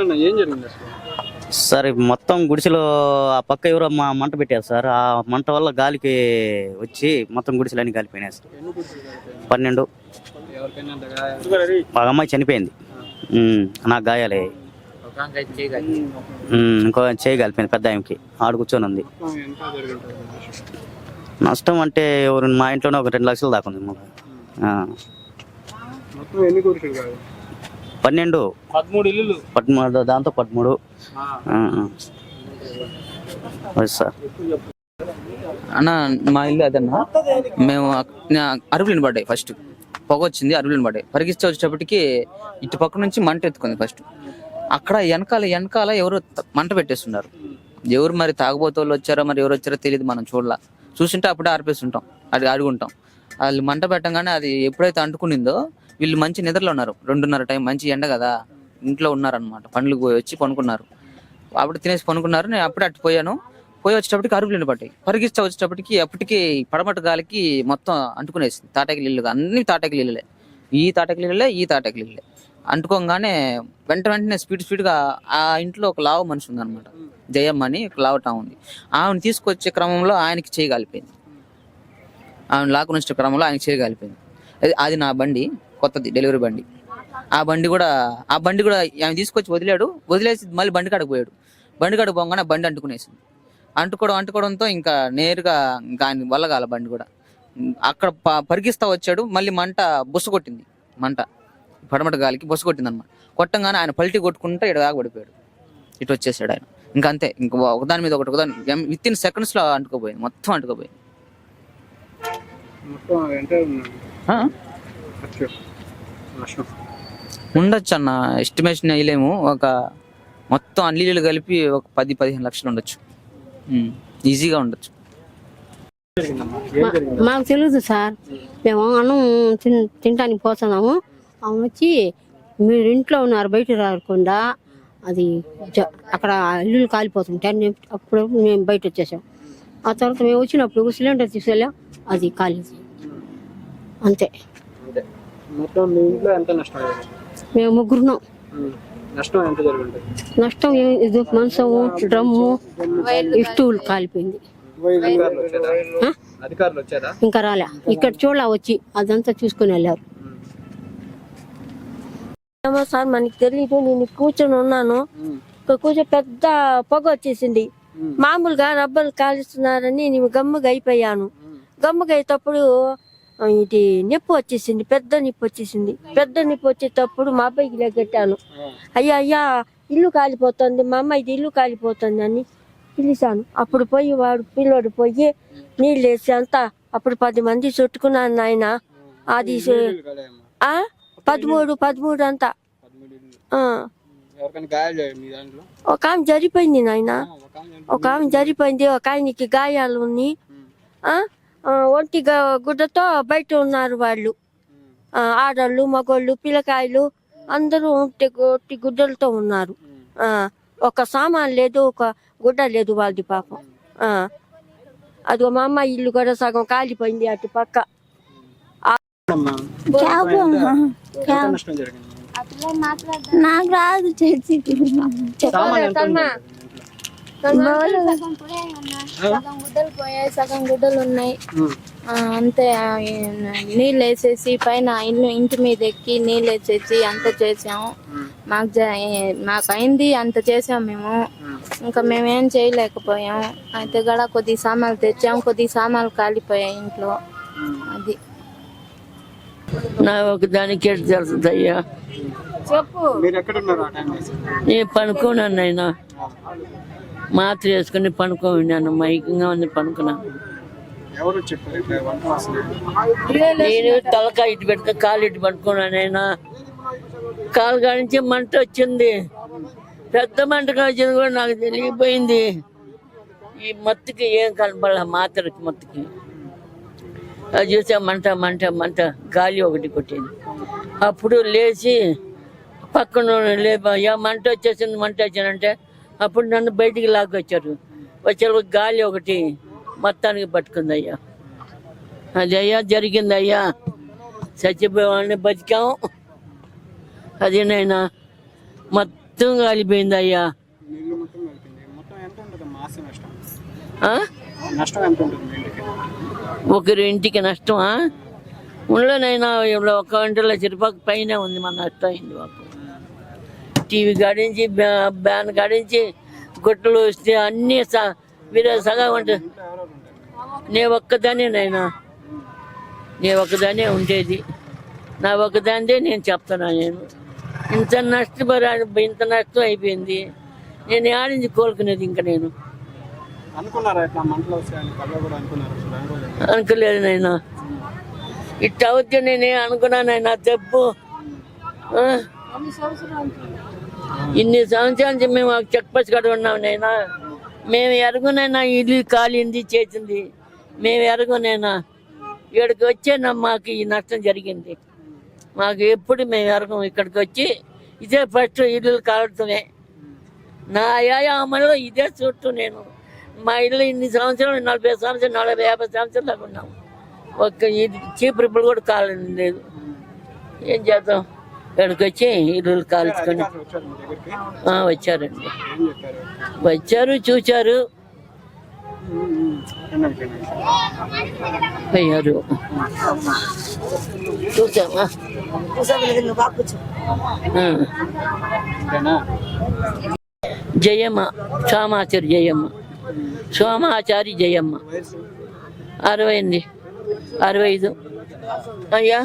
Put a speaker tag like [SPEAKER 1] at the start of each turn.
[SPEAKER 1] ఏం జరిగింది అసలు?
[SPEAKER 2] సార్ మొత్తం గుడిసెలో ఆ పక్క ఎవరో మా మంట పెట్టారు సార్. ఆ మంట వల్ల గాలికి వచ్చి మొత్తం గుడిసెలు అన్ని కాలిపోయినాయి సార్? పన్నెండు? మా అమ్మాయి చనిపోయింది. నాకు గాయాలే. ఇంకో చేయి కాలిపోయింది పెద్ద ఆమెకి. ఆడు కూర్చొని ఉంది. నష్టం అంటే ఎవరు మా ఇంట్లోనే ఒక రెండు లక్షలు దాకా ఉంది మాకు. పన్నెండు.
[SPEAKER 1] పదమూడు ఇల్లు
[SPEAKER 2] పదమూడు దాంతో పదమూడు. సార్.
[SPEAKER 3] అన్న మా ఇల్లు అదన్నా? మేము అరువులు పడ్డాయి ఫస్ట్. పొగ వచ్చింది అరువులు పడ్డాయి. పరిగిస్తే వచ్చేటప్పటికి ఇటు పక్క నుంచి మంట ఎత్తుకుంది ఫస్ట్. అక్కడ వెనకాల వెనకాల ఎవరు మంట పెట్టేస్తున్నారు. ఎవరు మరి తాగుబోతే వాళ్ళు వచ్చారో మరి ఎవరు వచ్చారో తెలియదు మనం చూడలా. చూసింటే అప్పుడే ఆర్పేస్తుంటాం అది అడుగుంటాం వాళ్ళు మంట పెట్టంగానే అది ఎప్పుడైతే అంటుకునిందో వీళ్ళు మంచి నిద్రలో ఉన్నారు. రెండున్నర టైం మంచి ఎండ కదా. ఇంట్లో ఉన్నారనమాట పండ్లు పోయి వచ్చి పనుకున్నారు అప్పుడు తినేసి పనుకున్నారు నేను అప్పుడే అటు పోయాను. పోయి వచ్చేటప్పటికి అరుగులు పట్టాయి పరిగిస్తా వచ్చేటప్పటికి అప్పటికి పడమట గాలికి మొత్తం అంటుకునేసింది. తాటాకి నీళ్ళు అన్ని తాటాకి ఇల్లులే. ఈ తాటాకి నీళ్ళలే ఈ తాటాకి ఇల్లులే. అంటుకోగానే వెంట వెంటనే స్పీడ్ స్పీడ్గా ఆ ఇంట్లో ఒక లావు మనిషి ఉందన్నమాట. జయమ్మ అని ఒక లావటం ఉంది. ఆమెను తీసుకొచ్చే క్రమంలో ఆయనకి చేయగలిపోయింది ఆమెను లాక్కుని వచ్చే క్రమంలో ఆయనకి చేయగలిపోయింది అది- అది నా బండి. కొత్తది డెలివరీ బండి. ఆ బండి కూడా ఆ బండి కూడా ఆమె తీసుకొచ్చి వదిలాడు. వదిలేసి మళ్ళీ బండి కాడకు పోయాడు. బండి కాడకు పోగానే ఆ బండి అంటుకునేసింది. అంటుకోవడం అంటుకోవడంతో ఇంకా నేరుగా ఇంకా ఆయన వల్ల కాల బండి కూడా. అక్కడ పరిగిస్తా వచ్చాడు. మళ్ళీ మంట బుస కొట్టింది. మంట. పడమట గాలికి బుస కొట్టింది అనమాట కొట్టంగానే ఆయన పల్టీ కొట్టుకుంటే ఇక్కడ దాకా పడిపోయాడు. ఇటు వచ్చేసాడు ఆయన. ఇంకా అంతే. ఇంకా ఒకదాని మీద ఒకటి ఒకదాని విత్ ఇన్ సెకండ్స్లో అంటుకోపోయింది. మొత్తం అంటుకోపోయింది.
[SPEAKER 1] మొత్తం
[SPEAKER 3] ఉండొచ్చు అన్న. ఎస్టిమేషన్ వేయలేము. ఒక మొత్తం అల్లీలు కలిపి ఒక పది పదిహేను లక్షలు ఉండొచ్చు. ఈజీగా ఉండొచ్చు.
[SPEAKER 1] ఏం జరిగింది
[SPEAKER 4] మాకు తెలియదు సార్. మేము అన్నం తిన్ తినడానికి పోతున్నాము. ఆమె వచ్చి మీరు ఇంట్లో ఉన్నారు బయట రాకుండా అది అక్కడ ఇల్లు కాలిపోతుంటే అప్పుడు మేము బయట వచ్చేసాం. ఆ తర్వాత మేము వచ్చినప్పుడు సిలిండర్ తీసుకెళ్ళాం. అది కాలేదు. అంతే.
[SPEAKER 1] మొత్తం మీ ఇంట్లో ఎంత నష్టం అయ్యింది?
[SPEAKER 4] మేము ముగ్గురున్నాం.
[SPEAKER 1] నష్టం ఎంత జరిగింది?
[SPEAKER 4] నష్టం ఏం- ఇది మంచము డ్రమ్ము ఇస్టూలు కాలిపోయింది.
[SPEAKER 1] అధికారులు వచ్చారా?
[SPEAKER 4] ఆ?
[SPEAKER 1] అధికారులు వచ్చారా?
[SPEAKER 4] ఇంకా రాలే. ఇక్కడ చూడ వచ్చి అదంతా చూసుకొని వెళ్ళారు.
[SPEAKER 5] ఏమో సార్ మనకి తెలీదు నేను కూర్చొని ఉన్నాను. ఇక్కడ కూర్చొని పెద్ద పొగ వచ్చేసింది. మామూలుగా రబ్బలు కాలుస్తున్నారని నేను గమ్ముగా అయిపోయాను. గమ్ముగా అయ్యేటప్పుడు ఇది నిప్పు వచ్చేసింది పెద్ద నిప్పు వచ్చేసింది. పెద్ద నిప్పు వచ్చేటప్పుడు మా అబ్బాయికి లెగ్గెట్టాను అయ్యా అయ్యా ఇల్లు కాలిపోతుంది మా అమ్మ ఇది ఇల్లు కాలిపోతుంది అని పిలిచాను. అప్పుడు పోయి వాడు పిల్లోడు పోయి నీళ్ళు వేసి అంతా అప్పుడు పది మంది చుట్టుకున్నాను నాయన. అది పదమూడు పదమూడు అంతా. ఒక ఆమె జరిపోయింది నాయన.
[SPEAKER 1] ఒక ఆమె
[SPEAKER 5] జరిపోయింది. ఒక ఆయనకి గాయాలు ఉన్నాయి. ఒంటి గుడ్డతో బయట ఉన్నారు వాళ్ళు. ఆ, ఆడళ్ళు మగోళ్ళు పిల్లకాయలు అందరూ ఒంటి ఒంటి గుడ్డలతో ఉన్నారు. ఆ, ఒక సామాన్ లేదు ఒక గుడ్డ లేదు వాళ్ళది పాపం. ఆ. అది మా అమ్మ ఇల్లు కూడా సగం కాలిపోయింది అటు పక్క.
[SPEAKER 6] నాకు రాదు చర్చికి. సగం గుడ్డలు పోయాయి సగం గుడ్డలు ఉన్నాయి. అంతే నీళ్ళు వేసేసి పైన ఇల్లు ఇంటి మీద ఎక్కి నీళ్ళు వేసేసి అంత చేసాము. మాకు మాకు అయింది అంత చేసాం మేము. ఇంకా మేమేం చేయలేకపోయాం అయితే కూడా కొద్ది సామాన్లు తెచ్చాం కొద్ది సామాన్లు కాలిపోయాయి ఇంట్లో. అది.
[SPEAKER 7] నా ఒక దానికి తెలుస్తుంది అయ్యా
[SPEAKER 6] చెప్పు.
[SPEAKER 1] మీరు ఎక్కడ ఉన్నారు ఆ టైం వేసి
[SPEAKER 7] నేను పనుకోనాను అయినా మాత్ర వేసుకుని పనుకోన్నాను మైకంగా ఉంది పనుకున్నాను నేను తలకాయ ఇటు పెట్టుక కాలు ఇటు పడుకున్నాను అయినా కాలు కానించి మంట వచ్చింది. పెద్ద మంటగా వచ్చింది కూడా నాకు తెలియపోయింది. ఈ మత్తుకి ఏం కనపడాల మాత్రకి మత్తుకి. అది చూసా మంట మంట మంట గాలి ఒకటి కొట్టింది. అప్పుడు లేచి పక్కన లేపయ్యా మంట వచ్చేసింది మంట వచ్చిందంటే అప్పుడు నన్ను బయటికి లాక్కొచ్చారు. వచ్చే గాలి ఒకటి మొత్తానికి పట్టుకుంది అయ్యా అది అయ్యా జరిగింది అయ్యా చచ్చిపోయేవాడిని బతికాం. అది నైనా మొత్తం కాలిపోయింది అయ్యా
[SPEAKER 1] నష్టం ఇంటికి
[SPEAKER 7] ఒకరి ఇంటికి నష్టమా ఉండలేనైనా ఒక గంటల చిరుపాకు పైన ఉంది మన నష్టం అయింది మాకు. టీవీ కాడించి బ్యా- బ్యాన్ కాడించి గుట్టలు వస్తే అన్నీ స వీరే సగా
[SPEAKER 1] ఉంటారు
[SPEAKER 7] నే ఒక్కదానే నైనా నే ఒక్కదానే ఉండేది. నా ఒక్కదానిదే నేను చెప్తున్నా నేను. ఇంత నష్టపరా ఇంత నష్టం అయిపోయింది. నేను ఆడించి కోలుకునేది ఇంకా నేను.
[SPEAKER 1] అనుకోలేదు.
[SPEAKER 7] నాయన. ఇట్ట అవుతే నేనే అనుకున్నానైనా తప్పు ఆ? ఇన్ని సంవత్సరాల నుంచి మేము చెక్ పోస్ట్ కడ ఉన్నాం నైనా మేము ఎరగనైనా ఇల్లు కాలింది చేసింది. మేము ఎరగనైనా. ఇక్కడికి వచ్చేనా మాకు ఈ నష్టం జరిగింది. మాకు ఎప్పుడు మేము ఎరగం ఇక్కడికి వచ్చి. ఇదే ఫస్ట్ ఇల్లు కాలుతమే నా వ్యాయామంలో ఇదే చుట్టూ నేను. మా ఇల్లు ఇన్ని సంవత్సరాలు నలభై సంవత్సరాలు నలభై యాభై సంవత్సరాలు దాకా ఉన్నాం. ఒక్క ఇది చీపురు కూడా కాలని లేదు. ఏం చేద్దాం? ఇక్కడికి వచ్చి ఇల్లు కాల్చుకొని.
[SPEAKER 1] వచ్చారు
[SPEAKER 7] వచ్చారండి. వచ్చారు చూచారు. అయ్యారు. చూసామా జయమ్మ సోమాచారి జయమ్మ. సోమాచారి జయమ్మ. అరవై అండి అరవై ఐదు. అయ్యా.